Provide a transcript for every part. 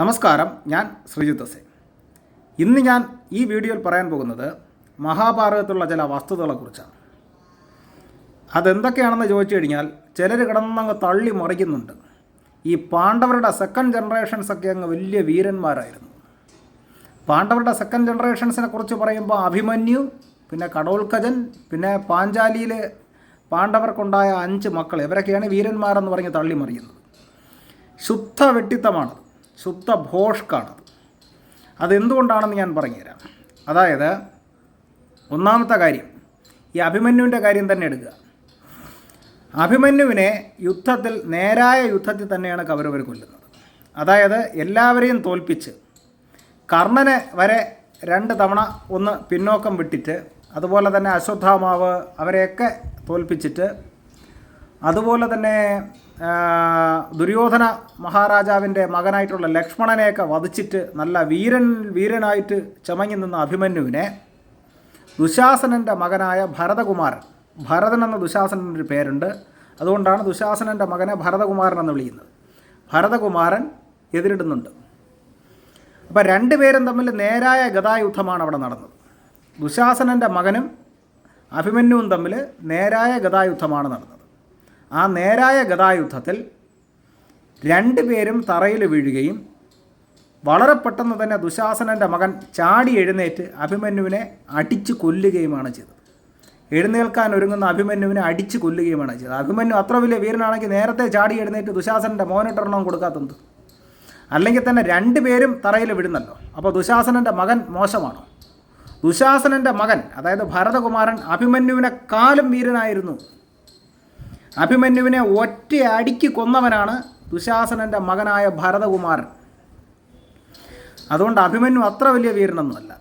നമസ്കാരം ഞാൻ ശ്രീജിത്ത് സെ ഇന്ന് ഞാൻ ഈ വീഡിയോയിൽ പറയാൻ പോകുന്നത് മഹാഭാരതത്തിലുള്ള ചില വസ്തുതകളെക്കുറിച്ചാണ്. അതെന്തൊക്കെയാണെന്ന് ചോദിച്ചു കഴിഞ്ഞാൽ ചിലർ കിടന്നങ്ങ് തള്ളി മറിക്കുന്നുണ്ട്. ഈ പാണ്ഡവരുടെ സെക്കൻഡ് ജനറേഷൻസ് ഒക്കെ അങ്ങ് വലിയ വീരന്മാരായിരുന്നു. പാണ്ഡവരുടെ സെക്കൻഡ് ജനറേഷൻസിനെ കുറിച്ച് പറയുമ്പോൾ അഭിമന്യു പിന്നെ കടോൽക്കജൻ പിന്നെ പാഞ്ചാലിയിൽ പാണ്ഡവർക്കുണ്ടായ അഞ്ച് മക്കൾ. ഇവരൊക്കെയാണ് വീരന്മാരെന്ന് പറഞ്ഞ് തള്ളി മറിയുന്നത്. ശുദ്ധ വെട്ടിത്തമാണത് ശുദ്ധ ഭോഷ്കാണത് അതെന്തുകൊണ്ടാണെന്ന് ഞാൻ പറഞ്ഞുതരാം. അതായത് ഒന്നാമത്തെ കാര്യം ഈ അഭിമന്യുവിന്റെ കാര്യം തന്നെ എടുക്കുക. അഭിമന്യുവിനെ യുദ്ധത്തിൽ നേരായ യുദ്ധത്തിൽ തന്നെയാണ് കൗരവർ കൊല്ലുന്നത്. അതായത് എല്ലാവരെയും തോൽപ്പിച്ച് കർണനെ വരെ രണ്ട് തവണ ഒന്ന് പിന്നോക്കം വിട്ടിട്ട് അതുപോലെ തന്നെ അശ്വത്ഥാമാവ് അവരെയൊക്കെ തോൽപ്പിച്ചിട്ട് അതുപോലെ തന്നെ ദുര്യോധന മഹാരാജാവിന്റെ മകനായിട്ടുള്ള ലക്ഷ്മണനെയൊക്കെ വധിച്ചിട്ട് നല്ല വീരൻ വീരനായിട്ട് ചമങ്ങി നിന്ന അഭിമന്യുവിനെ ദുശാസനന്റെ മകനായ ഭരതകുമാരൻ ഭരതൻ എന്ന ദുശാസനന്റെ ഒരു പേരുണ്ട്. അതുകൊണ്ടാണ് ദുശാസനന്റെ മകനെ ഭരതകുമാരൻ എന്ന് വിളിക്കുന്നത്. ഭരതകുമാരൻ എതിരിടുന്നുണ്ട്. അപ്പോൾ രണ്ടുപേരും തമ്മിൽ നേരായ ഗതായുദ്ധമാണ് അവിടെ നടന്നത്. ദുശാസനന്റെ മകനും അഭിമന്യുവും തമ്മിൽ നേരായ ഗതായുദ്ധമാണ് നടന്നത്. ആ നേരായ ഗതായുദ്ധത്തിൽ രണ്ടുപേരും തറയിൽ വീഴുകയും വളരെ പെട്ടെന്ന് തന്നെ ദുശാസനന്റെ മകൻ ചാടി എഴുന്നേറ്റ് അഭിമന്യുവിനെ അടിച്ചു കൊല്ലുകയുമാണ് ചെയ്തത്. എഴുന്നേൽക്കാൻ ഒരുങ്ങുന്ന അഭിമന്യുവിനെ അടിച്ചു കൊല്ലുകയുമാണ് ചെയ്തത്. അഭിമന്യു അത്ര വലിയ വീരനാണെങ്കിൽ നേരത്തെ ചാടി എഴുന്നേറ്റ് ദുശാസനന്റെ മോനിട്ടൊരെണ്ണം കൊടുക്കാത്തത്. അല്ലെങ്കിൽ തന്നെ രണ്ടുപേരും തറയിൽ വിടുന്നല്ലോ അപ്പോൾ ദുശാസനന്റെ മകൻ മോശമാണോ? ദുശാസനന്റെ മകൻ അതായത് ഭരതകുമാരൻ അഭിമന്യുവിനെ അഭിമന്യുവിനെക്കാളും വീരനായിരുന്നു. അഭിമന്യുവിനെ ഒറ്റയടിക്ക് കൊന്നവനാണ് ദുശാസനന്റെ മകനായ ഭരതകുമാരൻ അതുകൊണ്ട് അഭിമന്യു അത്ര വലിയ വീരനൊന്നുമല്ല.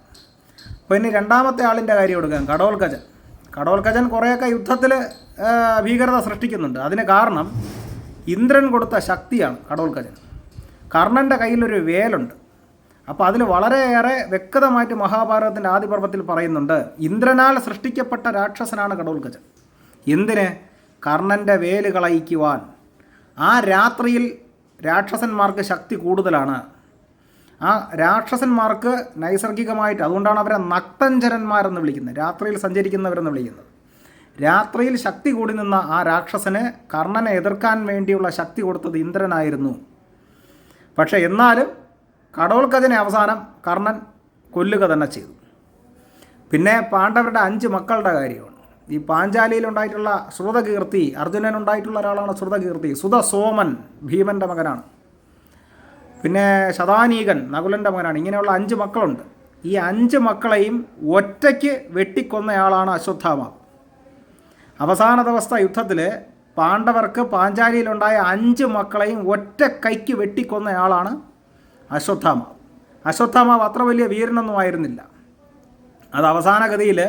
അപ്പോൾ ഇനി രണ്ടാമത്തെ ആളിന്റെ കാര്യം എടുക്കാം. കടോൽക്കജൻ കടോൽക്കജൻ കുറേയൊക്കെ യുദ്ധത്തിൽ ഭീകരത സൃഷ്ടിക്കുന്നുണ്ട്. അതിന് കാരണം ഇന്ദ്രൻ കൊടുത്ത ശക്തിയാണ് കടോൽക്കജൻ കർണന്റെ കയ്യിലൊരു വേലുണ്ട്. അപ്പോൾ അതിൽ വളരെയേറെ വ്യക്തമായിട്ട് മഹാഭാരതത്തിന്റെ ആദ്യ പർവത്തിൽ പറയുന്നുണ്ട് ഇന്ദ്രനാൽ സൃഷ്ടിക്കപ്പെട്ട രാക്ഷസനാണ് കടോൽക്കജൻ എന്തിന്? കർണന്റെ വേൽ കളയിക്കുവാൻ. ആ രാത്രിയിൽ രാക്ഷസന്മാർക്ക് ശക്തി കൂടുതലാണ്. ആ രാക്ഷസന്മാർക്ക് നൈസർഗികമായിട്ട് അതുകൊണ്ടാണ് അവരെ നക്തഞ്ചരന്മാരെന്ന് വിളിക്കുന്നത്. രാത്രിയിൽ സഞ്ചരിക്കുന്നവരെന്ന് വിളിക്കുന്നത്. രാത്രിയിൽ ശക്തി കൂടി നിന്ന ആ രാക്ഷസന് കർണനെ എതിർക്കാൻ വേണ്ടിയുള്ള ശക്തി കൊടുത്തത് ഇന്ദ്രനായിരുന്നു. പക്ഷേ എന്നാലും കടോൽക്കജനെ അവസാനം കർണൻ കൊല്ലുക തന്നെ ചെയ്തു. പിന്നെ പാണ്ഡവരുടെ അഞ്ച് മക്കളുടെ കാര്യമാണ്. ഈ പാഞ്ചാലിയിൽ ഉണ്ടായിട്ടുള്ള ശ്രുതകീർത്തി അർജുനനുണ്ടായിട്ടുള്ള ഒരാളാണ് ശ്രുതകീർത്തി. സുതസോമൻ ഭീമന്റെ മകനാണ്. പിന്നെ ശതാനീകൻ നകുലന്റെ മകനാണ്. ഇങ്ങനെയുള്ള അഞ്ച് മക്കളുണ്ട്. ഈ അഞ്ച് മക്കളെയും ഒറ്റയ്ക്ക് വെട്ടിക്കൊന്നയാളാണ് അശ്വത്ഥാമാവ് അവസാന ദിവസത്തെ യുദ്ധത്തിൽ പാണ്ഡവർക്ക് പാഞ്ചാലിയിലുണ്ടായ അഞ്ച് മക്കളെയും ഒറ്റ കൈക്ക് വെട്ടിക്കൊന്നയാളാണ് അശ്വത്ഥാമാവ് അശ്വത്ഥാമാവ് അത്ര വലിയ വീരനൊന്നും ആയിരുന്നില്ല. അത് അവസാന ഗതിയിൽ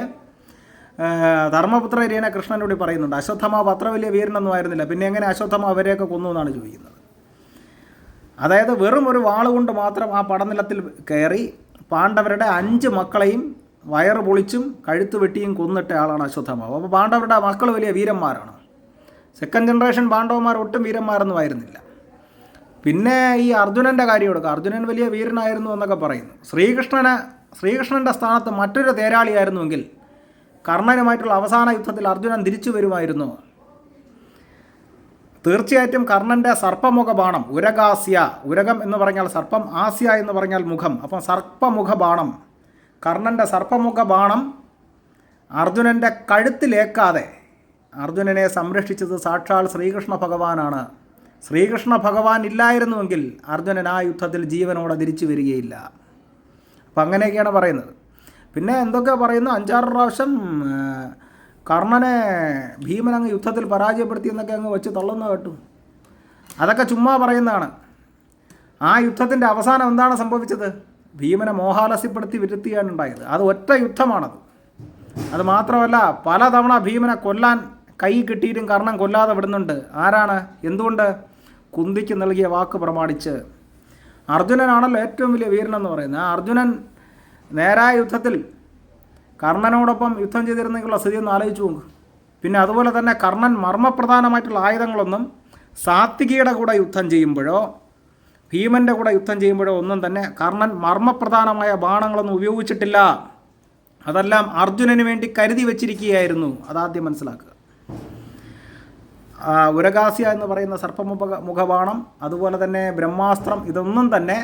ധർമ്മപുത്ര ഇരിയനെ കൃഷ്ണനോട് പറയുന്നുണ്ട് അശ്വത്ഥമാവ് അത്ര വലിയ വീരനൊന്നും ആയിരുന്നില്ല. പിന്നെ എങ്ങനെ അശ്വത്ഥമ അവരെയൊക്കെ കൊന്നു എന്നാണ് ചോദിക്കുന്നത്. അതായത് വെറും ഒരു വാളുകൊണ്ട് മാത്രം ആ പടനിലത്തിൽ കയറി പാണ്ഡവരുടെ അഞ്ച് മക്കളെയും വയറ് പൊളിച്ചും കഴുത്ത് വെട്ടിയും കൊന്നിട്ട ആളാണ് അശ്വത്ഥമാവ്. അപ്പോൾ പാണ്ഡവരുടെ മക്കൾ വലിയ വീരന്മാരാണ്. സെക്കൻഡ് ജനറേഷൻ പാണ്ഡവന്മാർ ഒട്ടും വീരന്മാരൊന്നും ആയിരുന്നില്ല. പിന്നെ ഈ അർജുനന്റെ കാര്യം എടുക്കുക അർജുനൻ വലിയ വീരനായിരുന്നു എന്നൊക്കെ പറയുന്നു. ശ്രീകൃഷ്ണനെ ശ്രീകൃഷ്ണന്റെ സ്ഥാനത്ത് മറ്റൊരു തേരാളിയായിരുന്നുവെങ്കിൽ കർണനുമായിട്ടുള്ള അവസാന യുദ്ധത്തിൽ അർജുനൻ തിരിച്ചു വരുമായിരുന്നു. തീർച്ചയായിട്ടും കർണന്റെ സർപ്പമുഖ ബാണം ഉരകാസ്യ ഉരകം എന്ന് പറഞ്ഞാൽ സർപ്പം ആസ്യ എന്ന് പറഞ്ഞാൽ മുഖം. അപ്പം സർപ്പമുഖ ബാണം കർണന്റെ സർപ്പമുഖ ബാണം അർജുനന്റെ കഴുത്തിലേക്കാതെ. അർജുനനെ സംരക്ഷിച്ചത് സാക്ഷാൽ ശ്രീകൃഷ്ണ ഭഗവാനാണ്. ശ്രീകൃഷ്ണ ഭഗവാൻ ഇല്ലായിരുന്നുവെങ്കിൽ അർജുനൻ ആ യുദ്ധത്തിൽ ജീവനോടെ തിരിച്ചു വരികയില്ല. അപ്പം അങ്ങനെയൊക്കെയാണ് പറയുന്നത്. പിന്നെ എന്തൊക്കെ പറയുന്നു? അഞ്ചാറ് പ്രാവശ്യം കർണനെ ഭീമൻ അങ്ങ് യുദ്ധത്തിൽ പരാജയപ്പെടുത്തി എന്നൊക്കെ അങ്ങ് വെച്ച് തള്ളുന്ന കേട്ടു. അതൊക്കെ ചുമ്മാ പറയുന്നതാണ്. ആ യുദ്ധത്തിന്റെ അവസാനം എന്താണ് സംഭവിച്ചത്? ഭീമനെ മോഹാലസ്യപ്പെടുത്തി വിരുത്തിയാണ് ഉണ്ടായത്. അത് ഒറ്റ യുദ്ധമാണത്. അത് മാത്രമല്ല പലതവണ ഭീമനെ കൊല്ലാൻ കൈ കിട്ടിയിട്ടും കർണം കൊല്ലാതെ വിടുന്നുണ്ട്. ആരാണ്? എന്തുകൊണ്ട്? കുന്തിക്ക് നൽകിയ വാക്ക് പ്രമാണിച്ച്. അർജുനനാണല്ലോ ഏറ്റവും വലിയ വീരനെന്ന് പറയുന്നത്. ആ അർജുനൻ നേരായ യുദ്ധത്തിൽ കർണനോടൊപ്പം യുദ്ധം ചെയ്തിരുന്നെങ്കിലുള്ള സ്ഥിതി ഒന്ന് ആലോചിച്ചു നോക്ക്. പിന്നെ അതുപോലെ തന്നെ കർണൻ മർമ്മപ്രധാനമായിട്ടുള്ള ആയുധങ്ങളൊന്നും സാത്വികിയുടെ കൂടെ യുദ്ധം ചെയ്യുമ്പോഴോ ഭീമന്റെ കൂടെ യുദ്ധം ചെയ്യുമ്പോഴോ ഒന്നും തന്നെ കർണൻ മർമ്മപ്രധാനമായ ബാണങ്ങളൊന്നും ഉപയോഗിച്ചിട്ടില്ല. അതെല്ലാം അർജുനന് വേണ്ടി കരുതി വച്ചിരിക്കുകയായിരുന്നു. അതാദ്യം മനസ്സിലാക്കുക. ഉരകാസ്യ എന്ന് പറയുന്ന സർപ്പമുഖ മുഖബാണം അതുപോലെ തന്നെ ബ്രഹ്മാസ്ത്രം ഇതൊന്നും തന്നെ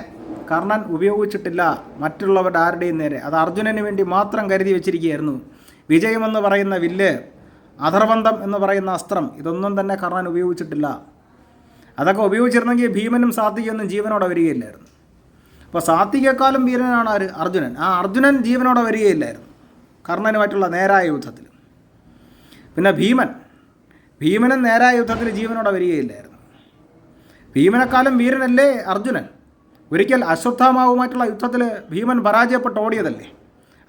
കർണൻ ഉപയോഗിച്ചിട്ടില്ല മറ്റുള്ളവരുടെ ആരുടെയും നേരെ. അത് അർജുനന് വേണ്ടി മാത്രം കരുതി വെച്ചിരിക്കുകയായിരുന്നു. വിജയമെന്ന് പറയുന്ന വില്ല് അധർബന്ധം എന്ന് പറയുന്ന അസ്ത്രം ഇതൊന്നും തന്നെ കർണൻ ഉപയോഗിച്ചിട്ടില്ല. അതൊക്കെ ഉപയോഗിച്ചിരുന്നെങ്കിൽ ഭീമനും സാത്വികൊന്നും ജീവനോടെ വരികയില്ലായിരുന്നു. അപ്പോൾ സാത്വികക്കാലം വീരനാണ് ആര്? അർജുനൻ. ആ അർജുനൻ ജീവനോടെ വരികയില്ലായിരുന്നു. കർണനുമായിട്ടുള്ള നേരായ യുദ്ധത്തിൽ. പിന്നെ ഭീമൻ. ഭീമനും നേരായ യുദ്ധത്തിൽ ജീവനോടെ വരികയില്ലായിരുന്നു. ഭീമനെക്കാലം വീരനല്ലേ അർജുനൻ? ഒരിക്കൽ അശ്വത്ഥാമാവുമായിട്ടുള്ള യുദ്ധത്തിൽ ഭീമൻ പരാജയപ്പെട്ട് ഓടിയതല്ലേ?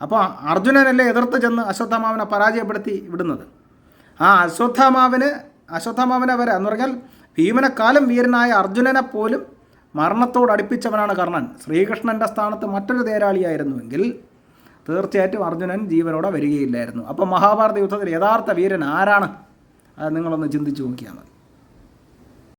അപ്പോൾ അർജുനനല്ലേ എതിർത്ത് ചെന്ന് അശ്വത്ഥാമാവിനെ പരാജയപ്പെടുത്തി വിടുന്നത്? ആ അശ്വത്ഥാമാവിന് അശ്വത്ഥാമാവിനെ വരെ എന്ന് പറഞ്ഞാൽ ഭീമനെക്കാലം വീരനായ അർജുനനെ പോലും മരണത്തോട് അടുപ്പിച്ചവനാണ് കർണൻ. ശ്രീകൃഷ്ണന്റെ സ്ഥാനത്ത് മറ്റൊരു തേരാളിയായിരുന്നുവെങ്കിൽ തീർച്ചയായിട്ടും അർജുനൻ ജീവനോടെ വരികയില്ലായിരുന്നു. അപ്പോൾ മഹാഭാരത യുദ്ധത്തിൽ യഥാർത്ഥ വീരൻ ആരാണ്? അത് നിങ്ങളൊന്ന് ചിന്തിച്ചു നോക്കിയാൽ മതി.